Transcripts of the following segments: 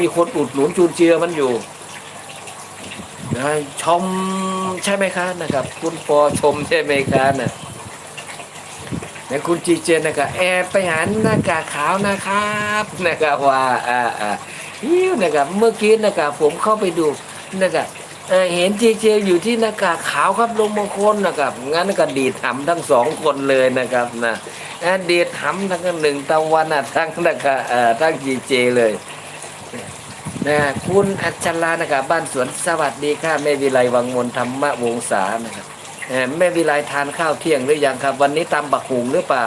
มีคนอุดหนุนจูนเจือมันอยู่นะชมใช่ไหมคะนะครับ คุณปอชมใช่ไหมคะนะนะคุณจีเจนนะครับแอบไปหาหน้ากากขาวนะครับนะครับว่าอ่าอ่าอิ้วนะครับเมื่อกี้นะครับผมเข้าไปดูนะครับเห็นจีเจอยู่ที่หน้ากากขาวครับลงมงคลนะครับงั้นก็ดีดหำทั้งสองคนเลยนะครับนะดีดหำทั้งหนึ่งตะวันอะทั้งนะครับเอ่อทั้งจีเจเลย นะคุณอัจฉรานะครับบ้านสวนสวัสดีค่ะแม่วิไลวังมนธรรมวงศานะครับแม่วิไลทานข้าวเที่ยงหรือยังครับ วันนี้ตำบักหุงหรือเปล่า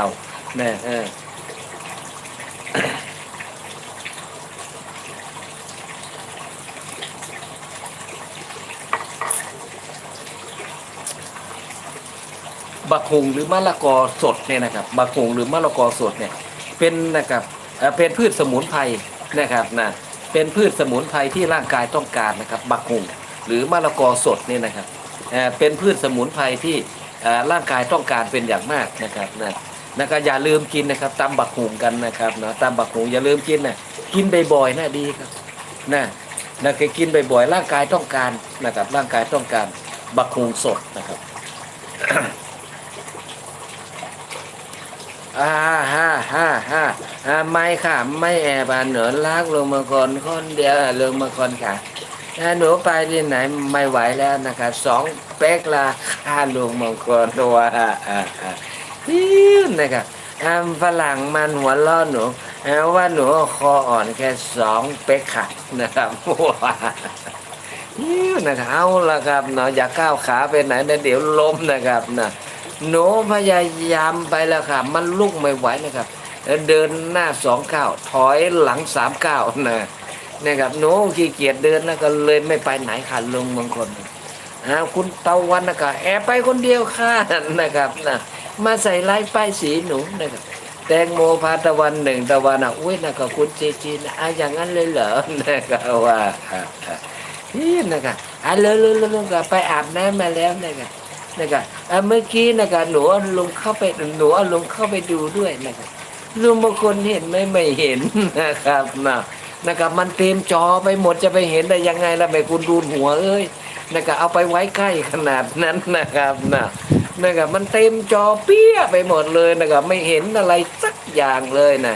นะเออบักหุงหรือมะละกอสดเนี่ยนะครับบักหุงหรือมะละกอสดเนี่ยเป็นนะครับเอ่อเป็นพืชสมุนไพรนะครับนะ เป็นพืชสมุนไพรที่ร่างกายต้องการนะครับบักหุงหรือมะละกอสดนี่นะครับเป็นพืชสมุนไพรที่ร่างกายต้องการเป็นอย่างมากนะครับนะนะครับอย่าลืมกินนะครับตำบักหุงกันนะครับนะตำบักหุงอย่าลืมกินนะกินบ่อยๆนะดีครับนะนะเคยกินบ่อยๆร่างกายต้องการนะครับร่างกายต้องการบักหุงสดนะครับ อ่าฮ่าฮ่าฮ่าอ่าไม่ค่ะ ไม่แอบอะหนูลากลงมาก่อนคนเดียวลงมาก่อนค่ะหนูไปที่ไหนไม่ไหวแล้วนะคะสองเป๊กละค่าลงมาก่อนตัวอ่าอ่าอ่านะครับอ่าฝรั่งมันหัวล้อหนูอ่าว่าหนูคออ่อนแค่สองเป๊กค่ะนะครับว้าฮิ้วนะครับเอาละครับเนาะอย่าก้าวขาไปไหนนะเดี๋ยวล้มนะครับนะ หนูพยายามไปแล้วครับมันลุกไม่ไหวนะครับ เดินหน้าสองก้าวถอยหลังสามก้าวนะนะครับหนูขี้เกียจเดินนะก็เลยไม่ไปไหนค่ะลุงบางคนอ่าคุณตะวันนะครับแอบไปคนเดียวค่ะนะครับนะมาใส่ลายป้ายสีหนูนะครับแตงโมพาตะวันหนึ่งตะวันอะอุ้ยนะครับคุณจีจีนะอะอย่างนั้นเลยเหรอนะครับว่านี่นะครับอะเร็วเร็วเร็วเร็วก็ไปอาบน้ำมาแล้วนะครับ นะครับอะเมื่อกี้นะครับหนูลงเข้าไปหนูลงเข้าไปดูด้วยนะครับลุงบางคนเห็นไหมไม่เห็นนะครับนะนะครับ มันเต็มจอไปหมดจะไปเห็นได้ยังไงล่ะแม่คุณดูหัวเอ้ยนะครับเอาไปไว้ใกล้ขนาดนั้นนะครับนะนะครับมันเต็มจอเปี้ยไปหมดเลยนะครับไม่เห็นอะไรสักอย่างเลยนะ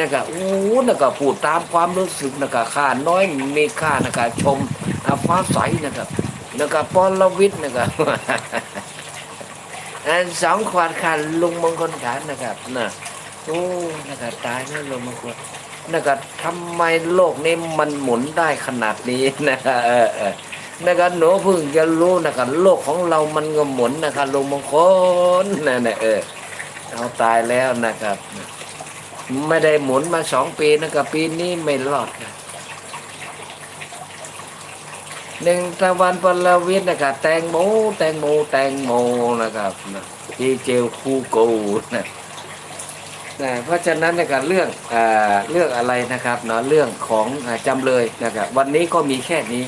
นะครับโอ้นะครับพูดตามความรู้สึกนะครับค่าน้อยมีค่านะครับชมอะฟ้าใสนะครับ นะครับปอลวิทย์นะครับอันสองขวดคันลุงมงคลขานนะครับนะโอ้นะครับตายนะลุงมงคลนะครับทำไมโลกนี้มันหมุนได้ขนาดนี้นะครับเออเออนะครับหนูเพิ่งจะรู้นะครับโลกของเรามันก็หมุนนะครับลุงมงคลนั่นแหละเออเอาตายแล้วนะครับ ไม่ได้หมุนมาสองปีนะครับปีนี้ไม่รอดครับ หนึ่งตะวันปลวิทย์นะครับแตงโมแตงโมแตงโมนะครับนะดีเจลคูโกนะนะเพราะฉะนั้นนะครับเรื่องอ่าเรื่องอะไรนะครับเนาะเรื่องของอ่าจำเลยนะครับวันนี้ก็มีแค่นี้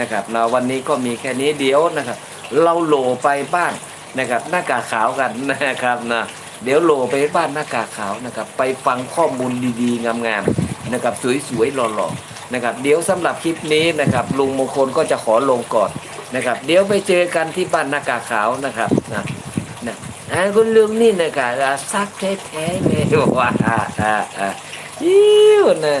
นะครับเนาะวันนี้ก็มีแค่นี้เดี๋ยวนะครับ เราโหลไปบ้านนะครับหน้ากากขาวกันนะครับนะเดี๋ยวโหลไปบ้านหน้ากากขาวนะครับ ไปฟังข้อมูลดีๆงามๆนะครับสวยๆหล่อๆ นะครับเดี๋ยวสำหรับคลิปนี้นะครับลุงมงคลก็จะขอลงก่อนนะครับ เดี๋ยวไปเจอกันที่บ้านนากาขาวนะครับนะนะอาคุณลุงนี่นะครับซักแท้ๆเลยว่าอ่าอ่าอ่ายิ้วนะ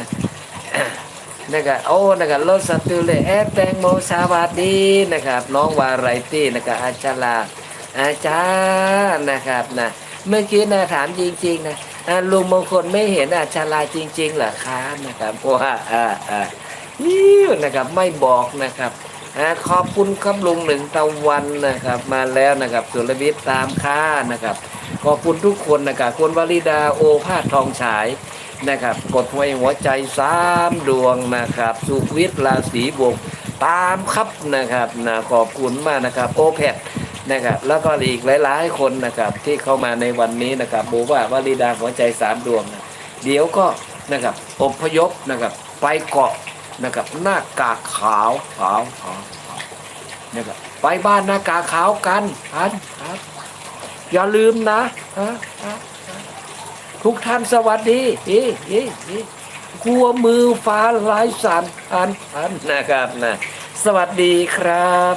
นะครับโอ้นะครับรถสตูเลยแอปแตงโมสวัสดีนะครับ น้องวาไรตี้นะครับอาจารย์อาจารย์นะครับนะเมื่อกี้นะถามจริง ๆ นะ ลุงมงคลไม่เห็นอาชาลาจริงๆเหรอคะนะครับว่าอ่าอ่ายิ้วนะครับไม่บอกนะครับขอบคุณครับลุงหนึ่งตะวันนะครับ มาแล้วนะครับสุรวิทย์ตามค่านะครับ ขอบคุณทุกคนนะครับคุณวลิดาโอภาสทองฉายนะครับ กดไว้หัวใจสามดวงนะครับ สุวิทย์ราศีบวกตามครับนะครับนะขอบคุณมากนะครับ โอเพ นะครับแล้วก็อีกหลายๆคนนะครับที่เข้ามาในวันนี้นะครับบอกว่าวลีดาหัวใจสามดวงนะเดี๋ยวก็นะครับอพยพนะครับไปเกาะนะครับหน้ากากขาวขาวขาวนะครับไปบ้านหน้ากากขาวกันพันครับอย่าลืมนะฮะทุกท่านสวัสดีอีอีอีหัวมือฟ้าลายสานพันพันนะครับนะสวัสดีครับ